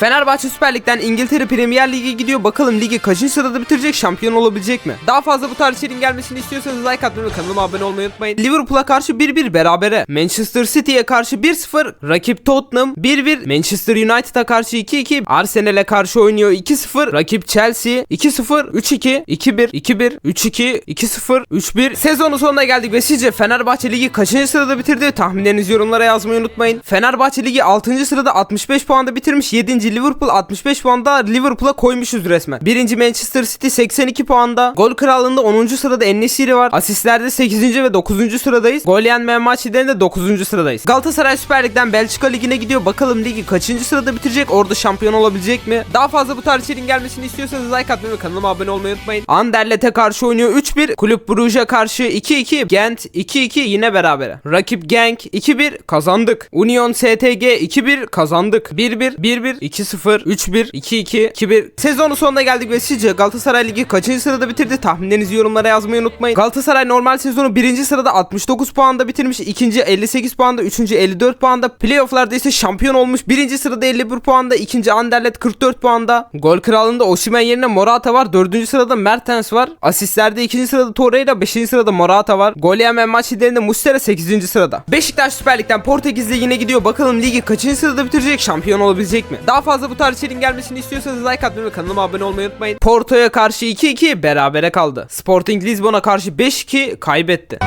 Fenerbahçe Süper Lig'den İngiltere Premier Lig'e gidiyor. Bakalım ligi kaçıncı sırada bitirecek, şampiyon olabilecek mi? Daha fazla bu tarz içeriğin gelmesini istiyorsanız like atmayı ve kanalıma abone olmayı unutmayın. Liverpool'a karşı 1-1 berabere. Manchester City'ye karşı 1-0. Rakip Tottenham 1-1. Manchester United'a karşı 2-2. Arsenal'e karşı oynuyor 2-0. Rakip Chelsea 2-0. 3-2. 2-1. 2-1. 3-2. 2-0. 3-1. Sezonun sonuna geldik ve sizce Fenerbahçe Ligi kaçıncı sırada bitirdi? Tahminlerinizi yorumlara yazmayı unutmayın. Fenerbahçe Ligi 6. sırada 65 puanda bitirmiş. 7. Liverpool 65 puanda Liverpool'a koymuşuz resmen. 1. Manchester City 82 puanda. Gol krallığında 10. sırada Ennesiri var. Asistlerde 8. ve 9. sıradayız. Gol yenmeyen maçlarında 9. sıradayız. Galatasaray Süper Lig'den Belçika Ligi'ne gidiyor. Bakalım ligi kaçıncı sırada bitirecek? Orada şampiyon olabilecek mi? Daha fazla bu tarz içeriğin gelmesini istiyorsanız like atmayı ve kanalıma abone olmayı unutmayın. Anderlet'e karşı oynuyor 3-1. Kulüp Brugge'a karşı 2-2. Gent 2-2 yine berabere. Rakip Genk 2-1 kazandık. Union STG 2-1 kazandık. 1-1 1-1 2-0 3-1 2-2 2-1 Sezonun sonuna geldik ve sizce Galatasaray Ligi kaçıncı sırada bitirdi? Tahminlerinizi yorumlara yazmayı unutmayın. Galatasaray normal sezonu 1. sırada 69 puanda bitirmiş. 2. 58 puanda. 3. 54 puanda. Playoff'larda ise şampiyon olmuş. 1. sırada 51 puanda. 2. Anderlet 44 puanda. Gol kralında Osimhen yerine Morata var. 4. sırada Mertens var. Asistlerde 2. sırada Torreira. 5. sırada Morata var. Gol yemeyen maç liderinde Muslera 8. sırada. Beşiktaş Süper Lig'den Portekiz Ligi'ne gidiyor. Bakalım ligi kaçıncı sırada bitirecek? Şampiyon olabilecek mi? Daha bu tarz içeriğin gelmesini istiyorsanız like atmayı ve kanalıma abone olmayı unutmayın. Porto'ya karşı 2-2 berabere kaldı. Sporting Lisbon'a karşı 5-2 kaybetti.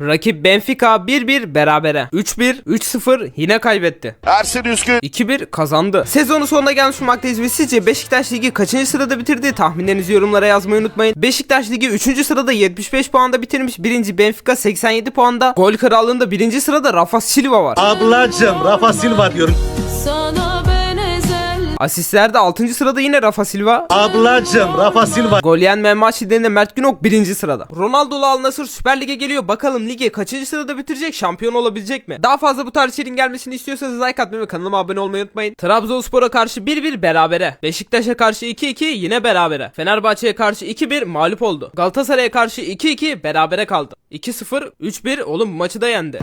Rakip Benfica 1-1 berabere. 3-1, 3-0 yine kaybetti. Ersin Üskün. 2-1 kazandı. Sezonun sonuna gelmiş bulunmaktayız ve sizce Beşiktaş Ligi kaçıncı sırada bitirdi? Tahminlerinizi yorumlara yazmayı unutmayın. Beşiktaş Ligi 3. sırada 75 puanda bitirmiş. 1. Benfica 87 puanda. Gol krallığında 1. sırada Rafa Silva var. Ablacım Rafa Silva diyorum. Sana Asistlerde 6. sırada yine Rafa Silva. Ablacım Rafa Silva. Gol yenmeyen maç liderinde Mert Günok 1. sırada. Ronaldo'lu Al Nassr Süper Lig'e geliyor. Bakalım lige kaçıncı sırada bitirecek? Şampiyon olabilecek mi? Daha fazla bu tarz içeriğin gelmesini istiyorsanız like atmayı ve kanalıma abone olmayı unutmayın. Trabzonspor'a karşı 1-1 berabere. Beşiktaş'a karşı 2-2 yine berabere. Fenerbahçe'ye karşı 2-1 mağlup oldu. Galatasaray'a karşı 2-2 berabere kaldı. 2-0 3-1 oğlum maçı da yendi.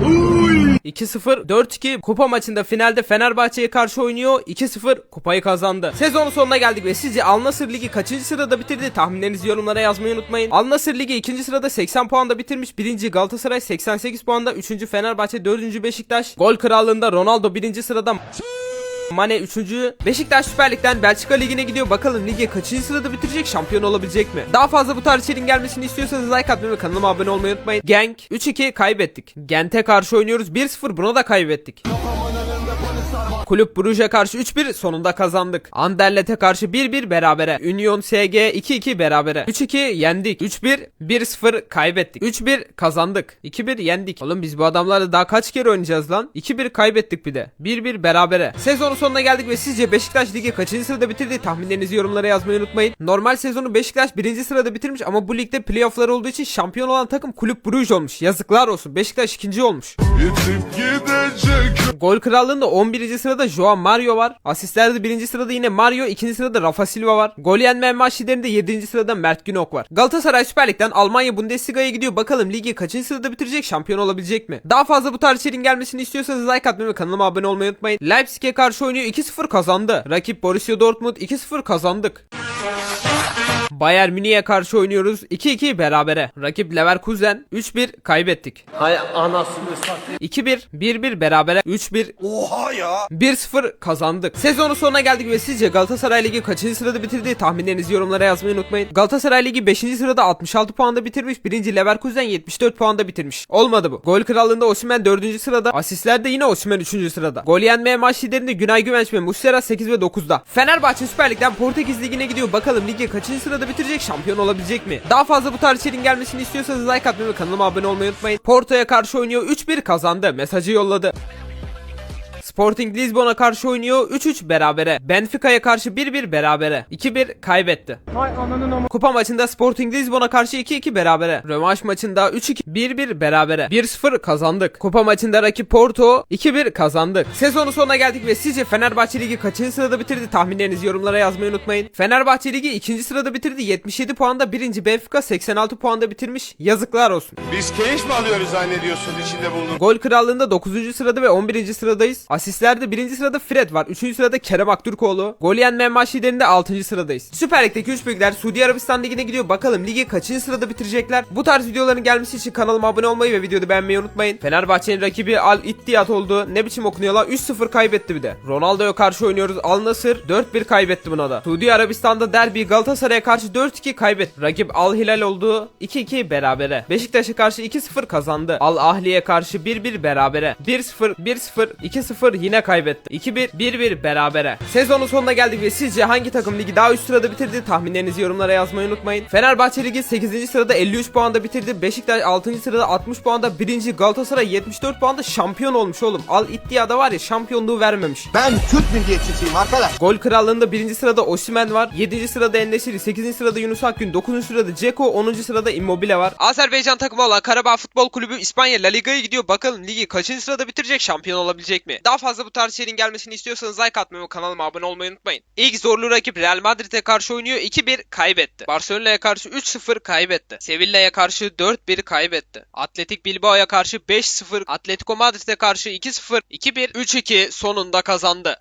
2-0 4-2 kupa maçında finalde Fenerbahçe'ye karşı oynuyor 2-0 kupayı kazandı. Sezonun sonuna geldik ve sizce Al Nassr Ligi kaçıncı sırada bitirdi? Tahminlerinizi yorumlara yazmayı unutmayın. Al Nassr Ligi ikinci sırada 80 puanda bitirmiş. Birinci Galatasaray 88 puanda. Üçüncü Fenerbahçe. Dördüncü Beşiktaş. Gol krallığında Ronaldo birinci sırada. Mane 3. Beşiktaş Süper Lig'den Belçika Ligi'ne gidiyor. Bakalım lige kaçıncı sırada bitirecek? Şampiyon olabilecek mi? Daha fazla bu tarz içeriğin gelmesini istiyorsanız like atmayı ve kanalıma abone olmayı unutmayın. Genk 3-2 kaybettik. Gent'e karşı oynuyoruz. 1-0 buna da kaybettik. Kulüp Brugge'a karşı 3-1 sonunda kazandık. Anderlet'e karşı 1-1 berabere. Union SG 2-2 berabere. 3-2 yendik. 3-1 1-0 kaybettik. 3-1 kazandık. 2-1 yendik. Oğlum biz bu adamlarla daha kaç kere oynayacağız lan? 2-1 kaybettik bir de. 1-1 berabere. Sezonun sonuna geldik ve sizce Beşiktaş ligi kaçıncı sırada bitirdi? Tahminlerinizi yorumlara yazmayı unutmayın. Normal sezonu Beşiktaş 1. sırada bitirmiş ama bu ligde playofflar olduğu için şampiyon olan takım Kulüp Brugge olmuş. Yazıklar olsun. Beşiktaş ikinci olmuş. Gol krallığında 11. sırada Joao Mario var. Asistlerde 1. sırada yine Mario, 2. sırada Rafa Silva var. Gol yenmeyen maç liderinde 7. sırada Mert Günok var. Galatasaray Süper Lig'den Almanya Bundesliga'ya gidiyor. Bakalım ligi kaçıncı sırada bitirecek? Şampiyon olabilecek mi? Daha fazla bu tarz içeriğin gelmesini istiyorsanız like atmayı ve kanalıma abone olmayı unutmayın. Leipzig'e karşı oynuyor 2-0 kazandı. Rakip Borussia Dortmund 2-0 kazandık. Bayern Münih'e karşı oynuyoruz. 2-2 berabere. Rakip Leverkusen 3-1 kaybettik. Hay anasını satayım. 2-1, 1-1 berabere, 3-1 Oha ya. 1-0 kazandık. Sezonun sonuna geldik ve sizce Galatasaray Ligi kaçıncı sırada bitirdi? Tahminlerinizi yorumlara yazmayı unutmayın. Galatasaray Ligi 5. sırada 66 puanda bitirmiş. 1. Leverkusen 74 puanda bitirmiş. Olmadı bu. Gol krallığında Osimhen 4. sırada. Asistlerde yine Osimhen 3. sırada. Gol yenmeyen maç liderinde Günay Güvenç ve Muslera 8 ve 9'da. Fenerbahçe Süper Lig'den Portekiz Ligi'ne gidiyor. Bakalım ligi kaçıncı sırada bitirecek? Şampiyon olabilecek mi? Daha fazla bu tarz içeriğin gelmesini istiyorsanız like atmayı ve kanalıma abone olmayı unutmayın. Porto'ya karşı oynuyor 3-1 kazandı. Mesajı yolladı. Sporting Lisbon'a karşı oynuyor 3-3 berabere. Benfica'ya karşı 1-1 berabere. 2-1 kaybetti. Kupa maçında Sporting Lisbon'a karşı 2-2 berabere. Rövanş maçında 3-2 1-1 berabere. 1-0 kazandık. Kupa maçında rakip Porto 2-1 kazandık. Sezonun sonuna geldik ve sizce Fenerbahçe Ligi kaçıncı sırada bitirdi? Tahminlerinizi yorumlara yazmayı unutmayın. Fenerbahçe Ligi 2. sırada bitirdi. 77 puanda. 1. Benfica 86 puanda bitirmiş. Yazıklar olsun. Biz keyif mi alıyoruz zannediyorsun içinde bulunduğun? Gol krallığında 9. sırada ve 11. sıradayız. Asist Asistlerde birinci sırada Fred var. Üçüncü sırada Kerem Aktürkoğlu. Gol yiyen Memmaş liderinde 6. sıradayız. Süper Lig'deki 3 büyükler Suudi Arabistan Ligi'ne gidiyor. Bakalım ligi kaçıncı sırada bitirecekler? Bu tarz videoların gelmesi için kanalıma abone olmayı ve videoyu beğenmeyi unutmayın. Fenerbahçe'nin rakibi Al İttiyat oldu. Ne biçim okunuyor lan? 3-0 kaybetti bir de. Ronaldo'ya karşı oynuyoruz. Al Nasır 4-1 kaybetti buna da. Suudi Arabistan'da derbi Galatasaray'a karşı 4-2 kaybetti. Rakip Al Hilal oldu. 2-2 berabere. Beşiktaş'a karşı 2-0 kazandı. Al Ahli'ye karşı 1-1 berabere. 1-0, 1-0, 2-0 yine kaybetti. 2-1, 1-1 berabere. Sezonun sonuna geldik ve sizce hangi takım ligi daha üst sırada bitirdi? Tahminlerinizi yorumlara yazmayı unutmayın. Fenerbahçe Ligi 8. sırada 53 puanda bitirdi. Beşiktaş 6. sırada 60 puanda. 1. Galatasaray 74 puanda şampiyon olmuş oğlum. Al İttihada var ya şampiyonluğu vermemiş. Ben Türk milliyetçisiyim arkadaş. Gol krallığında 1. sırada Osimhen var. 7. sırada Ennesiri, 8. sırada Yunus Akgün, 9. sırada Ceko, 10. sırada Immobile var. Azerbaycan takımı olan Karabağ Futbol Kulübü İspanya La Liga'ya gidiyor. Bakalım ligi kaçıncı sırada bitirecek, şampiyon olabilecek mi? Daha fazla bu tarz şeylerin gelmesini istiyorsanız like atmayı ve kanalıma abone olmayı unutmayın. İlk zorlu rakip Real Madrid'e karşı oynuyor. 2-1 kaybetti. Barcelona'ya karşı 3-0 kaybetti. Sevilla'ya karşı 4-1 kaybetti. Atletik Bilbao'ya karşı 5-0. Atletico Madrid'e karşı 2-0. 2-1, 3-2 sonunda kazandı.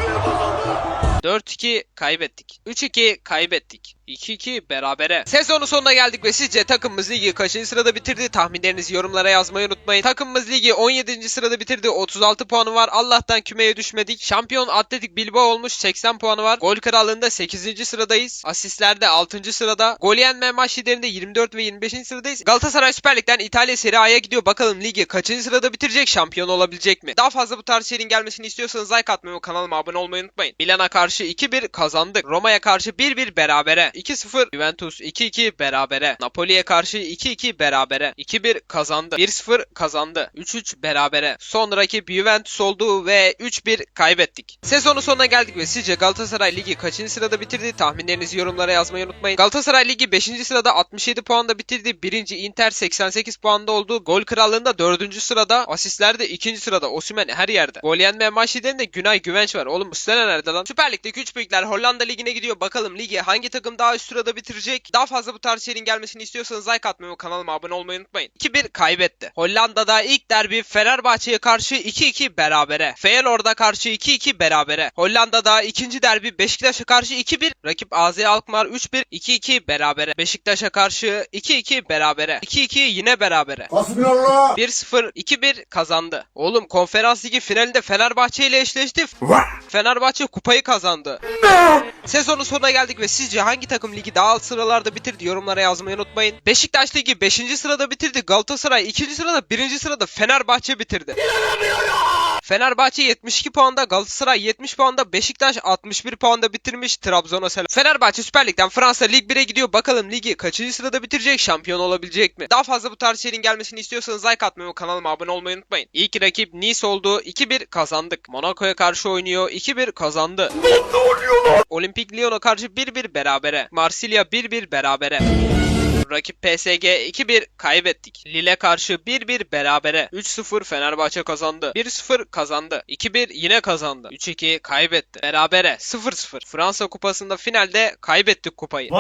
4-2 kaybettik. 3-2 kaybettik. 2-2 berabere. Sezonun sonuna geldik ve sizce takımımız ligi kaçıncı sırada bitirdi? Tahminlerinizi yorumlara yazmayı unutmayın. Takımımız ligi 17. sırada bitirdi. 36 puanı var. Allah'tan kümeye düşmedik. Şampiyon Atletik Bilbao olmuş. 80 puanı var. Gol krallığında 8. sıradayız. Asistlerde 6. sırada. Gol yiyen maç liderinde 24 ve 25. sıradayız. Galatasaray Süper Lig'den İtalya Serie A'ya gidiyor. Bakalım ligi kaçıncı sırada bitirecek? Şampiyon olabilecek mi? Daha fazla bu tarz şeylerin gelmesini istiyorsanız like atmayı ve kanalıma abone olmayı unutmayın. Milan'a karşı 2-1 kazandık. Roma'ya karşı 1-1 berabere. 2-0 Juventus 2-2 berabere. Napoli'ye karşı 2-2 berabere. 2-1 kazandı. 1-0 kazandı. 3-3 berabere. Son rakip Juventus oldu ve 3-1 kaybettik. Sezonun sonuna geldik ve sizce Galatasaray Ligi kaçıncı sırada bitirdi? Tahminlerinizi yorumlara yazmayı unutmayın. Galatasaray Ligi 5. sırada 67 puanda bitirdi. 1. Inter 88 puanda oldu. Gol krallığında 4. sırada. Asistlerde 2. sırada. Osimhen her yerde. Gol yenmeyen maç liderinde Günay Güvenç var. Oğlum sene nerede lan? Süper Lig'deki 3 büyükler Hollanda Ligi'ne gidiyor. Bakalım ligi hangi takım daha üst sırada bitirecek? Daha fazla bu tarz şeylerin gelmesini istiyorsanız like atmayı ve kanalıma abone olmayı unutmayın. 2-1 kaybetti. Hollanda'da ilk derbi Fenerbahçe'ye karşı 2-2 berabere. Feyenoord'a karşı 2-2 berabere. Hollanda'da ikinci derbi Beşiktaş'a karşı 2-1. Rakip AZ Alkmaar 3-1 2-2 berabere. Beşiktaş'a karşı 2-2 berabere. 2-2 yine berabere. 1-0 2-1 kazandı. Oğlum konferans ligi finalinde Fenerbahçe ile eşleşti. Fenerbahçe kupayı kazandı. Sezonun sonuna geldik ve sizce hangi takım ligi daha alt sıralarda bitirdi? Yorumlara yazmayı unutmayın. Beşiktaş ligi 5. sırada bitirdi. Galatasaray 2. sırada 1. sırada Fenerbahçe bitirdi. Fenerbahçe 72 puanda, Galatasaray 70 puanda, Beşiktaş 61 puanda bitirmiş Trabzon'a selam. Fenerbahçe Süper Lig'den Fransa Lig 1'e gidiyor. Bakalım ligi kaçıncı sırada bitirecek? Şampiyon olabilecek mi? Daha fazla bu tarz şeylerin gelmesini istiyorsanız like atmayı ve kanalıma abone olmayı unutmayın. İlk rakip Nice oldu. 2-1 kazandık. Monaco'ya karşı oynuyor. 2-1 kazandı. Olimpik Lyon'a karşı 1-1 berabere. Marsilya 1-1 berabere. Rakip PSG 2-1 kaybettik. Lille karşı 1-1 berabere. 3-0 Fenerbahçe kazandı. 1-0 kazandı. 2-1 yine kazandı. 3-2 kaybetti. Berabere 0-0. Fransa kupasında finalde kaybettik kupayı.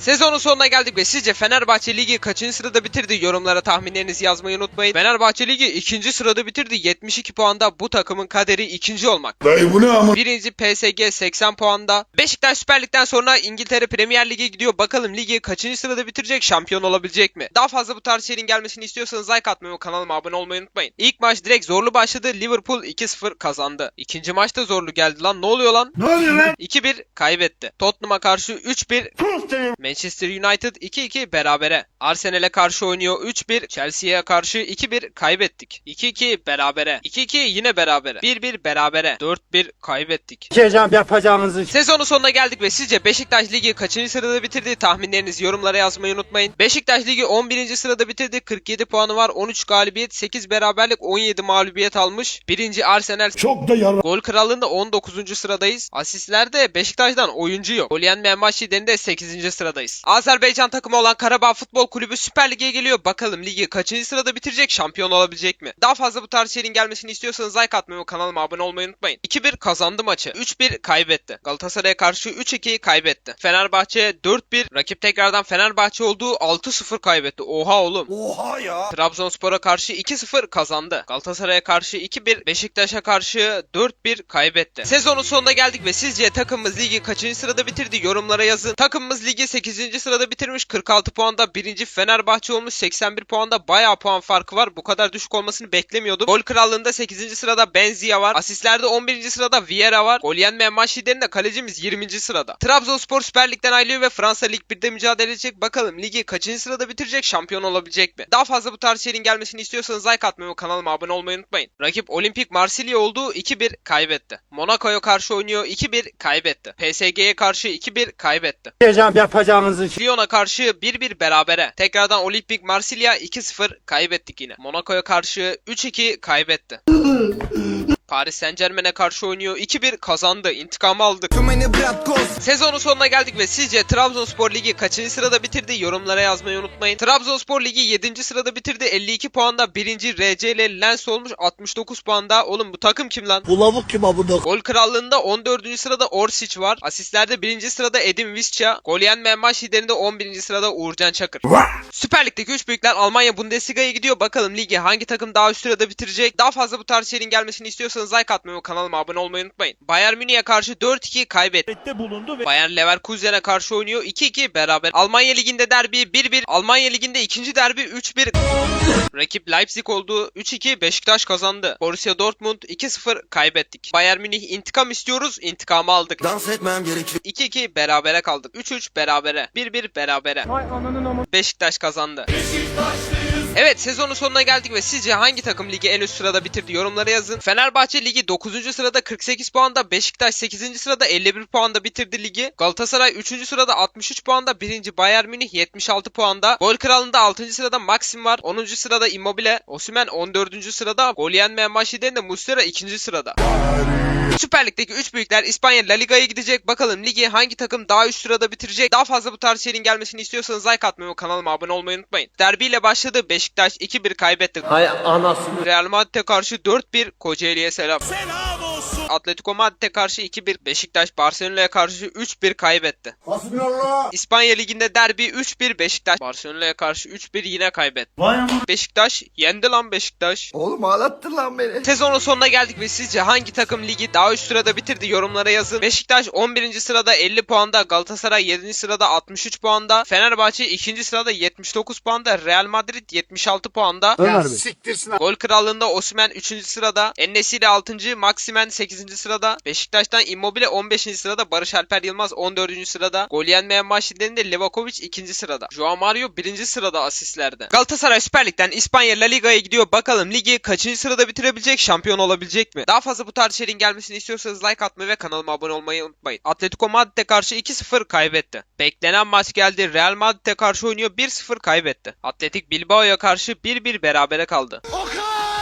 Sezonun sonuna geldik ve sizce Fenerbahçe Ligi kaçıncı sırada bitirdi? Yorumlara tahminlerinizi yazmayı unutmayın. Fenerbahçe Ligi ikinci sırada bitirdi. 72 puanda bu takımın kaderi ikinci olmak. Dayı bu ne ama? Birinci PSG 80 puanda. Beşiktaş Süper Lig'den sonra İngiltere Premier Lig'e gidiyor. Bakalım ligi kaçıncı sırada bitirecek? Şampiyon olabilecek mi? Daha fazla bu tarz şeylerin gelmesini istiyorsanız like atmayı ve kanalıma abone olmayı unutmayın. İlk maç direkt zorlu başladı. Liverpool 2-0 kazandı. İkinci maçta zorlu geldi lan. Ne oluyor lan? Ne oluyor lan? 2-1 kaybetti. Tottenham'a karşı 3-1 Manchester United 2-2 berabere. Arsenal'e karşı oynuyor 3-1. Chelsea'ye karşı 2-1 kaybettik. 2-2 berabere. 2-2 yine berabere. 1-1 berabere. 4-1 kaybettik. Çekeceğim yapacağınızı. Sezonun sonuna geldik ve sizce Beşiktaş Ligi kaçıncı sırada bitirdi? Tahminlerinizi yorumlara yazmayı unutmayın. Beşiktaş Ligi 11. sırada bitirdi. 47 puanı var. 13 galibiyet, 8 beraberlik, 17 mağlubiyet almış. Birinci Arsenal Çok da yara. Gol krallığında 19. sıradayız. Asistlerde Beşiktaş'tan oyuncu yok. Gol yenmeyen maç liderinde 8. sıradayız. Azerbaycan takımı olan Karabağ Futbol Kulübü Süper Lig'e geliyor. Bakalım ligi kaçıncı sırada bitirecek? Şampiyon olabilecek mi? Daha fazla bu tarz şeylerin gelmesini istiyorsanız like atmayı ve kanalıma abone olmayı unutmayın. 2-1 kazandı maçı. 3-1 kaybetti. Galatasaray'a karşı 3-2 kaybetti. Fenerbahçe 4-1. Rakip tekrardan Fenerbahçe oldu. 6-0 kaybetti. Oha oğlum. Oha ya. Trabzonspor'a karşı 2-0 kazandı. Galatasaray'a karşı 2-1, Beşiktaş'a karşı 4-1 kaybetti. Sezonun sonuna geldik ve sizce takımımız ligi kaçıncı sırada bitirdi? Yorumlara yazın. Takımımız ligi 8. sırada bitirmiş. 46 puanda. 1. Fenerbahçe olmuş. 81 puanda. Bayağı puan farkı var. Bu kadar düşük olmasını beklemiyordum. Gol krallığında 8. sırada Benzia var. Asistlerde 11. sırada Vieira var. Gol yenmeyen maç liderinde kalecimiz 20. sırada. Trabzonspor Süper Lig'den ayrılıyor ve Fransa Lig 1'de mücadele edecek. Bakalım ligi kaçıncı sırada bitirecek? Şampiyon olabilecek mi? Daha fazla bu tarz şeylerin gelmesini istiyorsanız like atmayı ve kanalıma abone olmayı unutmayın. Rakip Olimpik Marsilya olduğu 2-1 kaybetti. Monaco'ya karşı oynuyor 2-1 kaybetti. PSG'ye karşı 2-1 kaybetti. Yapacağım yapacağınızı. Lyon'a karşı 1-1 berabere. Tekrardan Olimpik Marsilya 2-0 kaybettik yine. Monaco'ya karşı 3-2 kaybetti. Paris Saint Germain'e karşı oynuyor. 2-1 kazandı. İntikamı aldık. Sezonun sonuna geldik ve sizce Trabzonspor Ligi kaçıncı sırada bitirdi? Yorumlara yazmayı unutmayın. Trabzonspor Ligi 7. sırada bitirdi. 52 puanda. 1. RC ile Lens olmuş 69 puanda. Oğlum bu takım kim lan? Bu lavuk kim abone? Gol krallığında 14. sırada Orsic var. Asistlerde 1. sırada Edin Visca. Gol yenmeyen maç liderinde 11. sırada Uğurcan Çakır. Süper Lig'deki 3 büyükler Almanya Bundesliga'ya gidiyor. Bakalım ligi hangi takım daha üst sırada bitirecek? Daha fazla bu tarz şeylerin gelmesini istiyorsanız like atmayı ve kanalıma abone olmayı unutmayın. Bayern Münih'e karşı 4-2 kaybetti. bulundu ve Bayern Leverkusen'e karşı oynuyor. 2-2 beraber. Almanya Ligi'nde derbi 1-1. Almanya Ligi'nde ikinci derbi 3-1. Rakip Leipzig oldu. 3-2 Beşiktaş kazandı. Borussia Dortmund 2-0 kaybettik. Bayern Münih intikam istiyoruz. İntikamı aldık. Dans etmem gerekiyor. 2-2 berabere kaldık. 3-3 berabere. 1-1 berabere. Beşiktaş kazandı. Evet sezonun sonuna geldik ve sizce hangi takım ligi en üst sırada bitirdi yorumlara yazın. Fenerbahçe ligi 9. sırada 48 puanda, Beşiktaş 8. sırada 51 puanda bitirdi ligi. Galatasaray 3. sırada 63 puanda, 1. Bayern Münih 76 puanda. Gol kralında 6. sırada Maxim var, 10. sırada Immobile, Osimhen 14. sırada, gol yenmeyen maç liderinde Muslera 2. sırada. Süper Lig'deki 3 büyükler İspanya La Liga'ya gidecek. Bakalım ligi hangi takım daha üst sırada bitirecek? Daha fazla bu tarz şeylerin gelmesini istiyorsanız like atmayı ve kanalıma abone olmayı unutmayın. Derbiyle başladı. Beşiktaş 2-1 kaybetti. Hay anasını. Real Madrid'e karşı 4-1 Kocaeli'ye selam. Atletico Madrid'e karşı 2-1 Beşiktaş Barcelona'ya karşı 3-1 kaybetti. Hasbinallah. İspanya Ligi'nde derbi 3-1 Beşiktaş Barcelona'ya karşı 3-1 yine kaybetti. Beşiktaş yendi lan Beşiktaş. Oğlum ağlattın lan beni. Sezonun sonuna geldik ve sizce hangi takım ligi daha üst sırada bitirdi yorumlara yazın. Beşiktaş 11. sırada 50 puanda, Galatasaray 7. sırada 63 puanda, Fenerbahçe 2. sırada 79 puanda, Real Madrid 76 puanda. Ya siktirsin Gol krallığında Osimhen 3. sırada, Enesiri 6. Maximen 8. sırada, Beşiktaş'tan Immobile 15. sırada, Barış Alper Yılmaz 14. sırada, gol yenmeyen maç liderinde Livakovic 2. sırada. Joao Mario 1. sırada asistlerde. Galatasaray Süper Lig'den İspanya La Liga'ya gidiyor. Bakalım ligi kaçıncı sırada bitirebilecek, şampiyon olabilecek mi? Daha fazla bu tarz şeylerin gelmesini istiyorsanız like atmayı ve kanalıma abone olmayı unutmayın. Atletico Madrid'e karşı 2-0 kaybetti. Beklenen maç geldi. Real Madrid'e karşı oynuyor 1-0 kaybetti. Atletik Bilbao'ya karşı 1-1 berabere kaldı.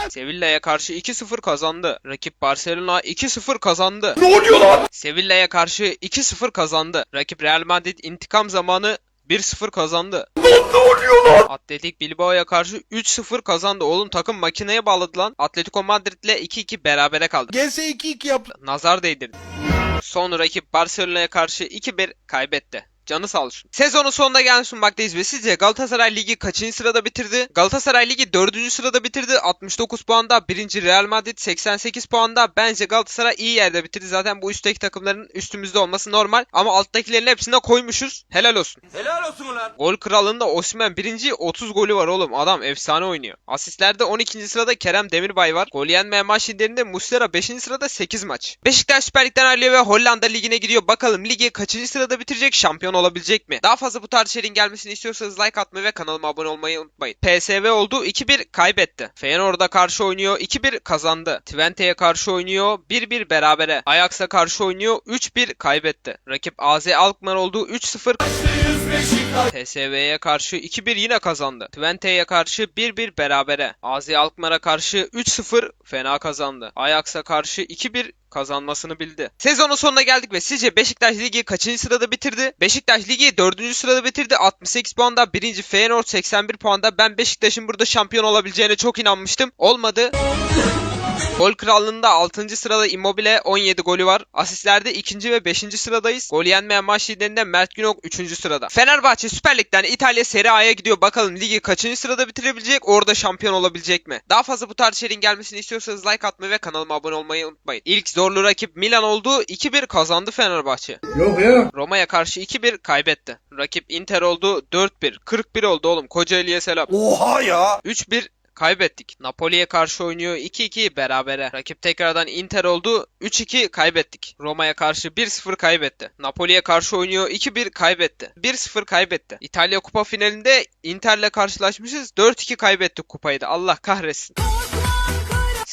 Sevilla'ya karşı 2-0 kazandı. Rakip Barcelona 2-0 kazandı. Ne oluyor lan? Sevilla'ya karşı 2-0 kazandı. Rakip Real Madrid intikam zamanı 1-0 kazandı. Ne oluyor lan? Atletik Bilbao'ya karşı 3-0 kazandı. Oğlum takım makineye bağladı lan. Atletico Madrid'le 2-2 berabere kaldı. Gelse 2-2 yap. Nazar değdirdi. Son rakip Barcelona'ya karşı 2-1 kaybetti. Canı sağ olsun. Sezonun sonuna gelmiş bulunmaktayız ve sizce Galatasaray Ligi kaçıncı sırada bitirdi? Galatasaray Ligi 4. sırada bitirdi. 69 puanda. 1. Real Madrid 88 puanda. Bence Galatasaray iyi yerde bitirdi. Zaten bu üstteki takımların üstümüzde olması normal. Ama alttakilerin hepsine koymuşuz. Helal olsun. Helal olsun ulan. Gol kralında Osimhen birinci 30 golü var oğlum. Adam efsane oynuyor. Asistlerde 12. sırada Kerem Demirbay var. Gol yenmeyen maç liderinde Muslera 5. sırada 8 maç. Beşiktaş Süper Lig'den ayrılıyor ve Hollanda Ligi'ne gidiyor. Bakalım ligi kaçıncı sırada bitirecek? Şampiyon olabilecek mi? Daha fazla bu tarz şeylerin gelmesini istiyorsanız like atmayı ve kanalıma abone olmayı unutmayın. PSV oldu 2-1 kaybetti. Feyenoord'a karşı oynuyor 2-1 kazandı. Twente'ye karşı oynuyor 1-1 berabere. Ajax'a karşı oynuyor 3-1 kaybetti. Rakip AZ Alkmaar oldu 3-0 TSV'ye karşı 2-1 yine kazandı. Twente'ye karşı 1-1 berabere. AZ Alkmaar'a karşı 3-0 fena kazandı. Ajax'a karşı 2-1 kazanmasını bildi. Sezonun sonuna geldik ve sizce Beşiktaş Ligi kaçıncı sırada bitirdi? Beşiktaş Ligi 4. sırada bitirdi. 68 puanda. 1. Feyenoord 81 puanda. Ben Beşiktaş'ın burada şampiyon olabileceğine çok inanmıştım. Olmadı. Gol krallığında 6. sırada Immobile 17 golü var. Asistlerde 2. ve 5. sıradayız. Gol yenmeyen maç liderinde Mert Günok 3. sırada. Fenerbahçe Süper Lig'den İtalya Serie A'ya gidiyor. Bakalım ligi kaçıncı sırada bitirebilecek? Orada şampiyon olabilecek mi? Daha fazla bu tarz içeriğin gelmesini istiyorsanız like atmayı ve kanalıma abone olmayı unutmayın. İlk zorlu rakip Milan oldu. 2-1 kazandı Fenerbahçe. Yok ya. Roma'ya karşı 2-1 kaybetti. Rakip Inter oldu 4-1. 41 oldu oğlum. Kocaeli'ye selam. Oha ya. 3-1 kaybettik. Napoli'ye karşı oynuyor 2-2 berabere. Rakip tekrardan Inter oldu 3-2 kaybettik. Roma'ya karşı 1-0 kaybetti. Napoli'ye karşı oynuyor 2-1 kaybetti. 1-0 kaybetti. İtalya kupa finalinde Inter'le karşılaşmışız 4-2 kaybettik kupayı da. Allah kahretsin.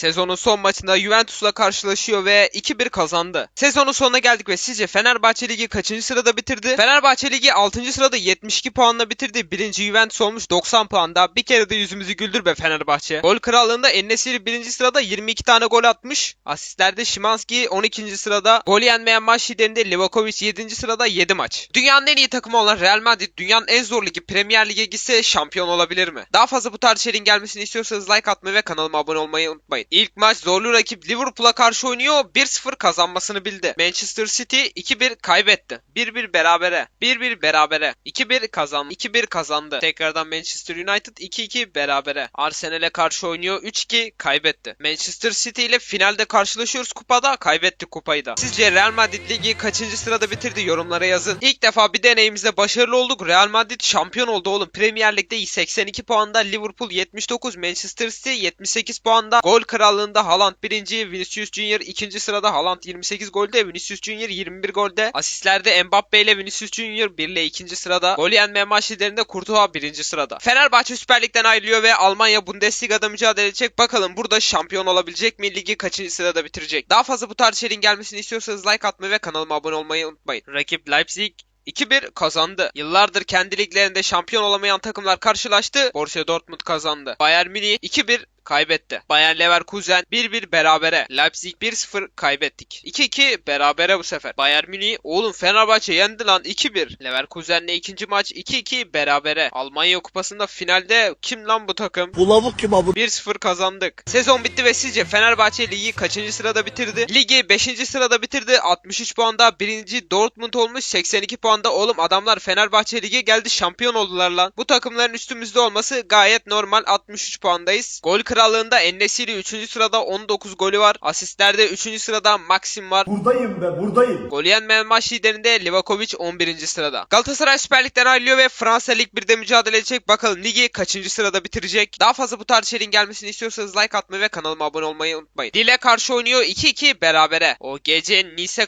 Sezonun son maçında Juventus'la karşılaşıyor ve 2-1 kazandı. Sezonun sonuna geldik ve sizce Fenerbahçe Ligi kaçıncı sırada bitirdi? Fenerbahçe Ligi 6. sırada 72 puanla bitirdi. Birinci Juventus olmuş 90 puanda. Bir kere de yüzümüzü güldür be Fenerbahçe. Gol krallığında Enesiri 1. sırada 22 tane gol atmış. Asistlerde Şimanski 12. sırada. Gol yenmeyen maç liderinde Livakovic 7. sırada 7 maç. Dünyanın en iyi takımı olan Real Madrid dünyanın en zor ligi Premier Lig'e gitse şampiyon olabilir mi? Daha fazla bu tarz içeriğin gelmesini istiyorsanız like atmayı ve kanalıma abone olmayı unutmayın. İlk maç zorlu rakip Liverpool'a karşı oynuyor. 1-0 kazanmasını bildi. Manchester City 2-1 kaybetti. 1-1 berabere. 1-1 berabere. 2-1 kazandı. 2-1 kazandı. Tekrardan Manchester United 2-2 berabere. Arsenal'e karşı oynuyor. 3-2 kaybetti. Manchester City ile finalde karşılaşıyoruz kupada. Kaybettik kupayı da. Sizce Real Madrid ligi kaçıncı sırada bitirdi? Yorumlara yazın. İlk defa bir deneyimizde başarılı olduk. Real Madrid şampiyon oldu oğlum. Premier Lig'de 82 puanda. Liverpool 79. Manchester City 78 puanda. Gol krallığında Haaland birinci. Vinicius Junior ikinci sırada. Haaland 28 golde. Vinicius Junior 21 golde. Asistlerde Mbappe ile Vinicius Junior 1 ile ikinci sırada. Gol yenmeyen maç liderinde Courtois birinci sırada. Fenerbahçe Süper Lig'den ayrılıyor ve Almanya Bundesliga'da mücadele edecek. Bakalım burada şampiyon olabilecek mi? Ligi kaçıncı sırada bitirecek? Daha fazla bu tarz içeriğin gelmesini istiyorsanız like atmayı ve kanalıma abone olmayı unutmayın. Rakip Leipzig 2-1 kazandı. Yıllardır kendi liglerinde şampiyon olamayan takımlar karşılaştı. Borussia Dortmund kazandı. Bayern Münih 2-1 kaybetti. Bayern Leverkusen 1-1 berabere. Leipzig 1-0 kaybettik. 2-2 berabere bu sefer. Bayern Münih oğlum Fenerbahçe yendi lan 2-1. Leverkusen'le ikinci maç 2-2 berabere. Almanya kupasında finalde kim lan bu takım? Bu lavuk kim abi? 1-0 kazandık. Sezon bitti ve sizce Fenerbahçe ligi kaçıncı sırada bitirdi? Ligi 5. sırada bitirdi. 63 puanda. 1. Dortmund olmuş 82 puanda. Oğlum adamlar Fenerbahçe lige geldi şampiyon oldular lan. Bu takımların üstümüzde olması gayet normal. 63 puandayız. Gol krallığında Ennesiri 3. sırada 19 golü var. Asistlerde 3. sırada Maxim var. Buradayım be buradayım. Gol yenmeyen maç liderinde Livakovic 11. sırada. Galatasaray Süper Lig'den ayrılıyor ve Fransa Lig 1'de mücadele edecek. Bakalım ligi kaçıncı sırada bitirecek. Daha fazla bu tarz içeriğin gelmesini istiyorsanız like atmayı ve kanalıma abone olmayı unutmayın. Lille karşı oynuyor 2-2 berabere. O gece Nice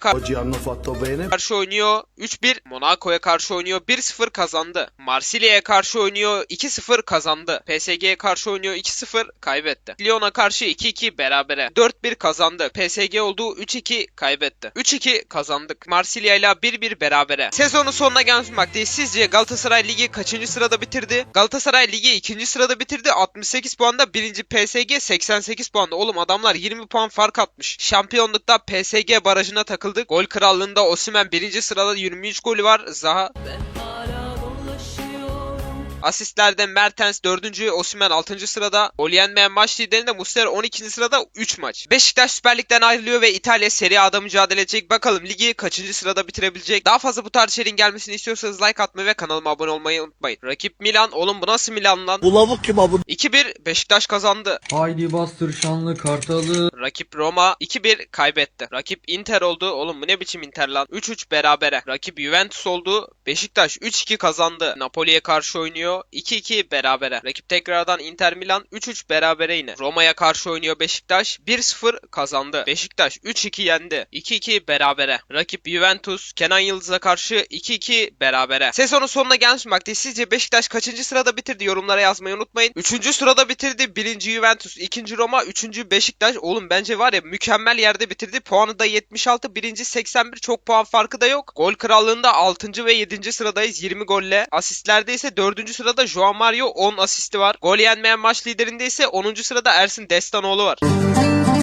bene. karşı oynuyor 3-1. Monaco'ya karşı oynuyor 1-0 kazandı. Marsilya'ya karşı oynuyor 2-0 kazandı. PSG'ye karşı oynuyor 2-0 kaybetti. Lyon'a karşı 2-2 berabere. 4-1 kazandı. PSG olduğu 3-2 kaybetti. 3-2 kazandık. Marsilya ile 1-1 berabere. Sezonun sonuna gelmekteyiz. Sizce Galatasaray Ligi kaçıncı sırada bitirdi? Galatasaray Ligi ikinci sırada bitirdi. 68 puanda. Birinci PSG 88 puanda. Oğlum adamlar 20 puan fark atmış. Şampiyonlukta PSG barajına takıldık. Gol krallığında Osimhen birinci sırada 23 golü var. Zaha dolaşıyorum Asistlerde Mertens 4. Osimhen 6. sırada. Gol yenmeyen maç liderinde Muslera 12. sırada 3 maç. Beşiktaş Süper Lig'den ayrılıyor ve İtalya Serie A'da mücadele edecek. Bakalım ligi kaçıncı sırada bitirebilecek. Daha fazla bu tarz içeriğin gelmesini istiyorsanız like atmayı ve kanalıma abone olmayı unutmayın. Rakip Milan. Oğlum bu nasıl Milan lan? Bu lavuk kim abi? 2-1 Beşiktaş kazandı. Haydi bastır şanlı kartalı. Rakip Roma 2-1 kaybetti. Rakip Inter oldu. Oğlum bu ne biçim Inter lan? 3-3 berabere. Rakip Juventus oldu. Beşiktaş 3-2 kazandı. Napoli'ye karşı oynuyor. 2-2 berabere. Rakip tekrardan Inter Milan 3-3 berabere yine. Roma'ya karşı oynuyor Beşiktaş. 1-0 kazandı. Beşiktaş 3-2 yendi. 2-2 berabere. Rakip Juventus Kenan Yıldız'a karşı 2-2 berabere. Sezonun sonuna gelmiş vakti. Sizce Beşiktaş kaçıncı sırada bitirdi? Yorumlara yazmayı unutmayın. 3. sırada bitirdi. 1. Juventus, 2. Roma, 3. Beşiktaş. Oğlum bence var ya mükemmel yerde bitirdi. Puanı da 76, 1. 81 çok puan farkı da yok. Gol krallığında 6. ve 7. sıradayız 20 golle. Asistlerde ise 4. sırada sırada Joao Mario 10 asisti var. Gol yenmeyen maç liderinde ise 10. sırada Ersin Destanoğlu var.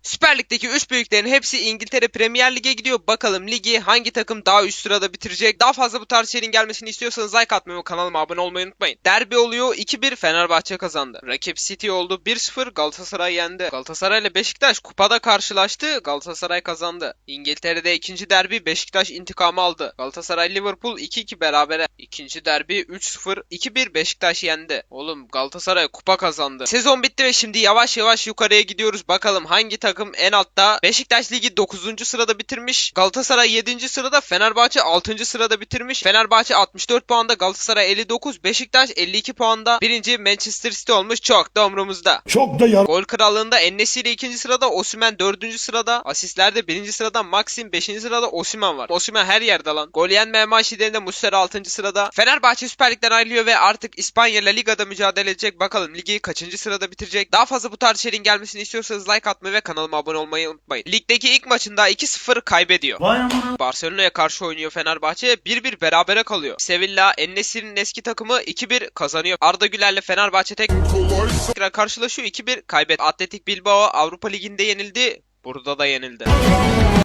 Süper Lig'deki 3 büyüklerin hepsi İngiltere Premier Lig'e gidiyor. Bakalım ligi hangi takım daha üst sırada bitirecek? Daha fazla bu tarz şeylerin gelmesini istiyorsanız like atmayı kanalıma abone olmayı unutmayın. Derbi oluyor 2-1 Fenerbahçe kazandı. Rakip City oldu 1-0 Galatasaray yendi. Galatasaray ile Beşiktaş kupada karşılaştı. Galatasaray kazandı. İngiltere'de ikinci derbi Beşiktaş intikamı aldı. Galatasaray Liverpool 2-2 berabere. İkinci derbi 3-0 2-1 Beşiktaş yendi. Oğlum Galatasaray kupa kazandı. Sezon bitti ve şimdi yavaş yavaş yukarıya gidiyoruz. Bakalım hangi takım en altta? Beşiktaş ligi 9. sırada bitirmiş. Galatasaray 7. sırada. Fenerbahçe 6. sırada bitirmiş. Fenerbahçe 64 puanda. Galatasaray 59. Beşiktaş 52 puanda. Birinci Manchester City olmuş. Çok da umurumuzda. Çok da yar... Gol krallığında Enesiri 2. sırada, Osimhen 4. sırada, asistlerde 1. sırada, Maxim 5. sırada, Osimhen var. Osimhen her yerde lan. Gol yenmeyen maç liderinde Muslera 6. sırada. Fenerbahçe Süper Lig'den ayrılıyor ve artık İspanya La Liga'da mücadele edecek. Bakalım ligi kaçıncı sırada bitirecek. Daha fazla bu tarz şeylerin gelmesini istiyorsanız like atmayı ve kanalıma abone olmayı unutmayın. Ligdeki ilk maçında 2-0 kaybediyor. Barcelona'ya karşı oynuyor Fenerbahçe. 1-1 berabere kalıyor. Sevilla Ennesiri'nin eski takımı 2-1 kazanıyor. Arda Güler'le Fenerbahçe tek tekrar karşılaşıyor. 2-1 kaybet. Atletik Bilbao Avrupa Ligi'nde yenildi. Burada da yenildi.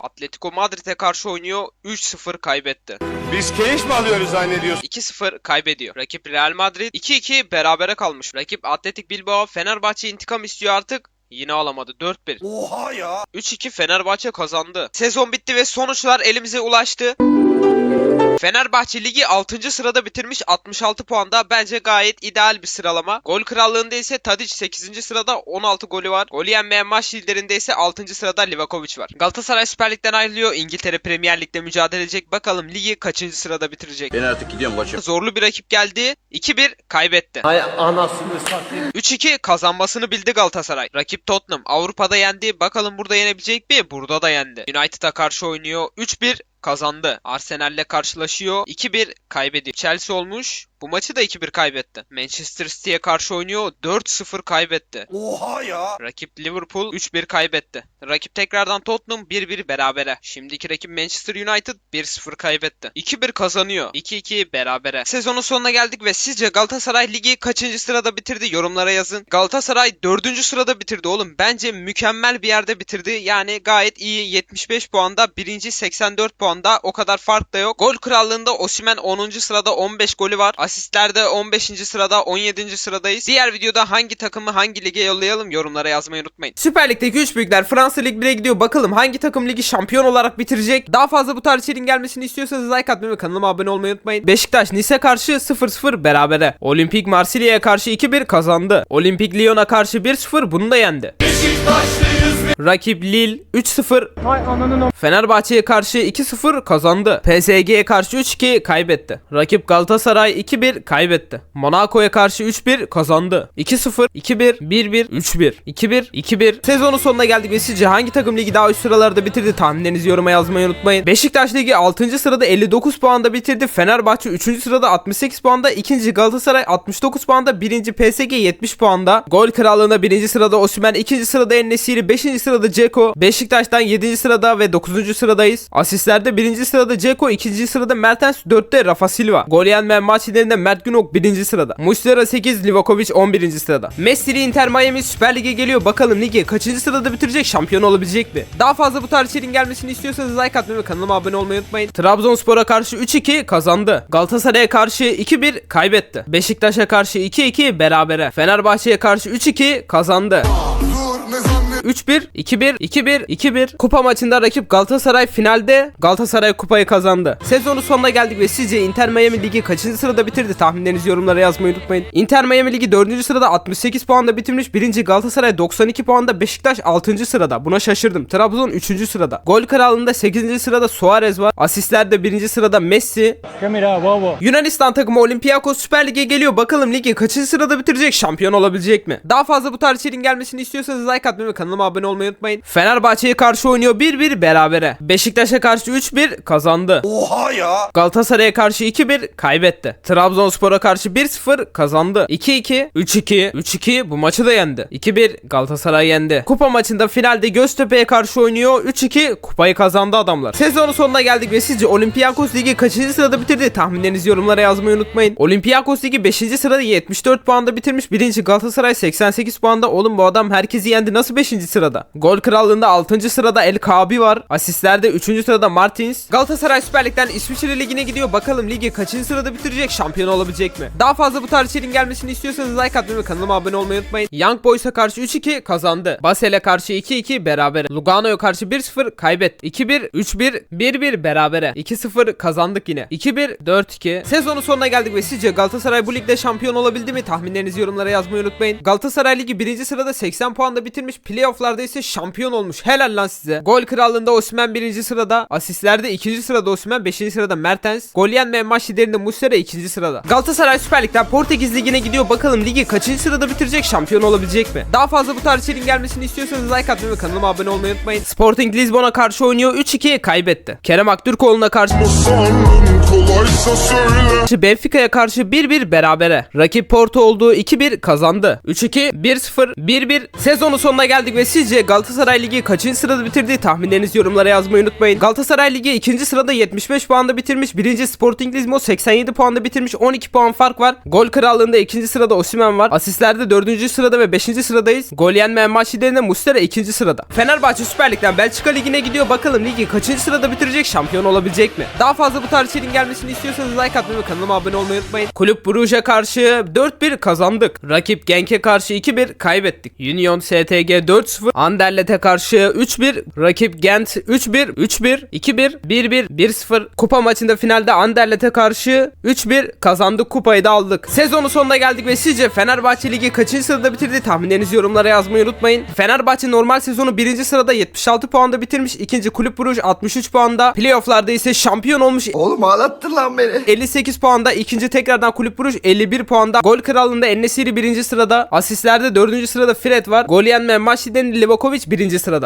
Atletico Madrid'e karşı oynuyor. 3-0 kaybetti. Biz keyif mi alıyoruz zannediyorsun? 2-0 kaybediyor. Rakip Real Madrid 2-2 berabere kalmış. Rakip Atletik Bilbao Fenerbahçe intikam istiyor artık. Yine alamadı. 4-1. Oha ya. 3-2 Fenerbahçe kazandı. Sezon bitti ve sonuçlar elimize ulaştı. Fenerbahçe ligi 6. sırada bitirmiş 66 puanda. Bence gayet ideal bir sıralama. Gol krallığında ise Tadic 8. sırada 16 golü var. Golü yenmeyen maç liderinde ise 6. sırada Livakovic var. Galatasaray Süper Lig'den ayrılıyor. İngiltere Premier Lig'de mücadele edecek. Bakalım ligi kaçıncı sırada bitirecek. Ben artık gidiyorum koçum. Zorlu bir rakip geldi. 2-1 kaybetti. Hay anasını satayım. 3-2 kazanmasını bildi Galatasaray. Rakip Tottenham Avrupa'da yendi. Bakalım burada yenebilecek mi? Burada da yendi. United'a karşı oynuyor. 3-1 kazandı. Arsenal'le karşılaşıyor. 2-1 kaybediyor. Chelsea olmuş. Bu maçı da 2-1 kaybetti. Manchester City'ye karşı oynuyor. 4-0 kaybetti. Oha ya. Rakip Liverpool 3-1 kaybetti. Rakip tekrardan Tottenham 1-1 berabere. Şimdiki rakip Manchester United 1-0 kaybetti. 2-1 kazanıyor. 2-2 berabere. Sezonun sonuna geldik ve sizce Galatasaray ligi kaçıncı sırada bitirdi? Yorumlara yazın. Galatasaray 4. sırada bitirdi oğlum. Bence mükemmel bir yerde bitirdi. Yani gayet iyi. 75 puanda. Birinci 84 puanda. O kadar fark da yok. Gol krallığında Osimhen 10. sırada 15 golü var. Asistlerde 15. sırada 17. sıradayız. Diğer videoda hangi takımı hangi lige yollayalım yorumlara yazmayı unutmayın. Süper Lig'deki 3 büyükler Fransa Lig 1'e gidiyor. Bakalım hangi takım ligi şampiyon olarak bitirecek. Daha fazla bu tarz içeriğin gelmesini istiyorsanız like atmayı ve kanalıma abone olmayı unutmayın. Beşiktaş Nice karşı 0-0 berabere. Olimpik Marsilya'ya karşı 2-1 kazandı. Olimpik Lyon'a karşı 1-0 bunu da yendi. Rakip Lille 3-0 Fenerbahçe'ye karşı 2-0 kazandı. PSG'ye karşı 3-2 kaybetti. Rakip Galatasaray 2-1 kaybetti. Monaco'ya karşı 3-1 kazandı. 2-0, 2-1, 1-1, 3-1, 2-1, 2-1. Sezonun sonuna geldik ve sizce hangi takım ligi daha üst sıralarda bitirdi? Tahminlerinizi yoruma yazmayı unutmayın. Beşiktaş ligi 6. sırada 59 puanda bitirdi. Fenerbahçe 3. sırada 68 puanda. 2. Galatasaray 69 puanda. 1. PSG 70 puanda. Gol krallığında 1. sırada Osimhen, 2. sırada Ennesiri, 5. sırada Ceko. Beşiktaş'tan 7. sırada ve 9. sıradayız. Asistlerde 1. sırada Ceko, 2. sırada Mertens, 4'te Rafa Silva. Gol yenmeyen maç liderinde Mert Günok 1. sırada. Muslera 8, Livakovic 11. sırada. Messi'li Inter Miami Süper Lig'e geliyor. Bakalım ligi kaçıncı sırada bitirecek? Şampiyon olabilecek mi? Daha fazla bu tarz içeriğin gelmesini istiyorsanız like atmayı ve kanalıma abone olmayı unutmayın. Trabzonspor'a karşı 3-2 kazandı. Galatasaray'a karşı 2-1 kaybetti. Beşiktaş'a karşı 2-2 berabere. Fenerbahçe'ye karşı 3-2 kazandı. 3-1, 2-1, 2-1, 2-1. Kupa maçında rakip Galatasaray finalde Galatasaray kupayı kazandı. Sezonun sonuna geldik ve sizce Inter Miami Ligi kaçıncı sırada bitirdi? Tahminlerinizi yorumlara yazmayı unutmayın. Inter Miami Ligi 4. sırada 68 puanda bitirmiş. 1. Galatasaray 92 puanda. Beşiktaş 6. sırada. Buna şaşırdım. Trabzon 3. sırada. Gol kralında 8. sırada Suarez var. Asistlerde 1. sırada Messi. Yunanistan takımı Olympiakos Süper Lig'e geliyor. Bakalım ligi kaçıncı sırada bitirecek? Şampiyon olabilecek mi? Daha fazla bu tarz içeriğin gelmesini istiyorsanız like atmayı ve kanalıma kanalıma abone olmayı unutmayın. Fenerbahçe'ye karşı oynuyor 1-1 berabere. Beşiktaş'a karşı 3-1 kazandı. Oha ya. Galatasaray'a karşı 2-1 kaybetti. Trabzonspor'a karşı 1-0 kazandı. 2-2, 3-2, 3-2 bu maçı da yendi. 2-1 Galatasaray yendi. Kupa maçında finalde Göztepe'ye karşı oynuyor. 3-2 kupayı kazandı adamlar. Sezonun sonuna geldik ve sizce Olympiakos Ligi kaçıncı sırada bitirdi? Tahminlerinizi yorumlara yazmayı unutmayın. Olympiakos Ligi 5. sırada 74 puanda bitirmiş. 1. Galatasaray 88 puanda. Oğlum bu adam herkesi yendi. Nasıl 5. sırada? Gol krallığında 6. sırada El Kabi var. Asistlerde 3. sırada Martins. Galatasaray Süper Lig'den İsviçre Ligi'ne gidiyor. Bakalım ligi kaçıncı sırada bitirecek? Şampiyon olabilecek mi? Daha fazla bu tarz içeriğin gelmesini istiyorsanız like atmayı ve kanalıma abone olmayı unutmayın. Young Boys'a karşı 3-2 kazandı. Basel'e karşı 2-2 berabere. Lugano'ya karşı 1-0 kaybetti. 2-1, 3-1, 1-1 berabere. 2-0 kazandık yine. 2-1, 4-2. Sezonun sonuna geldik ve sizce Galatasaray bu ligde şampiyon olabildi mi? Tahminlerinizi yorumlara yazmayı unutmayın. Galatasaray Ligi 1. sırada 80 puanda bitirmiş. Playoff'larda ise şampiyon olmuş. Helal lan size. Gol krallığında Osimhen 1. sırada. Asistlerde 2. sırada Osimhen, 5. sırada Mertens. Gol yenmeyen maç liderinde Muslera 2. sırada. Galatasaray Süper Lig'den Portekiz Ligi'ne gidiyor. Bakalım ligi kaçıncı sırada bitirecek? Şampiyon olabilecek mi? Daha fazla bu tarz içeriğin gelmesini istiyorsanız like atmayı ve kanalıma abone olmayı unutmayın. Sporting Lisbon'a karşı oynuyor. 3-2 kaybetti. Kerem Aktürkoğlu'na karşı Benfica'ya karşı 1-1 berabere. Rakip Porto olduğu 2-1 kazandı. 3-2, 1-0, 1-1. Sezonun sonuna geldik ve sizce Galatasaray Ligi kaçıncı sırada bitirdi? Tahminlerinizi yorumlara yazmayı unutmayın. Galatasaray Ligi 2. sırada 75 puanda bitirmiş. 1. Sporting Lisbon 87 puanda bitirmiş. 12 puan fark var. Gol krallığında 2. sırada Osimhen var. Asistlerde 4. sırada ve 5. sıradayız. Gol yenmeyen maç liderinde Muslera 2. sırada. Fenerbahçe Süper Lig'den Belçika Ligi'ne gidiyor. Bakalım ligi kaçıncı sırada bitirecek? Şampiyon olabilecek mi? Daha fazla bu tarz içeriğin gelmesini istiyorsanız like atmayı ve kanalıma abone olmayı unutmayın. Kulüp Brugge'a karşı 4-1 kazandık. Rakip Genk'e karşı 2-1 kaybettik. Union STG 4-0. Anderlet'e karşı 3-1. Rakip Gent 3-1, 3-1, 2-1, 1-1, 1-0. Kupa maçında finalde Anderlet'e karşı 3-1 kazandık. Kupayı da aldık. Sezonun sonuna geldik ve sizce Fenerbahçe Ligi kaçıncı sırada bitirdi? Tahminlerinizi yorumlara yazmayı unutmayın. Fenerbahçe normal sezonu 1. sırada 76 puanda bitirmiş. 2. Kulüp Brugge 63 puanda. Playoff'larda ise şampiyon olmuş. Oğlum ağlattın lan beni. 58 puanda. ikinci tekrardan Kulüp Brugge 51 puanda. Gol krallığında Enesiri 1. sırada. Asistlerde 4. sırada Fred var. Gol yenmeyen maç liderinde Livakovic 1. sırada.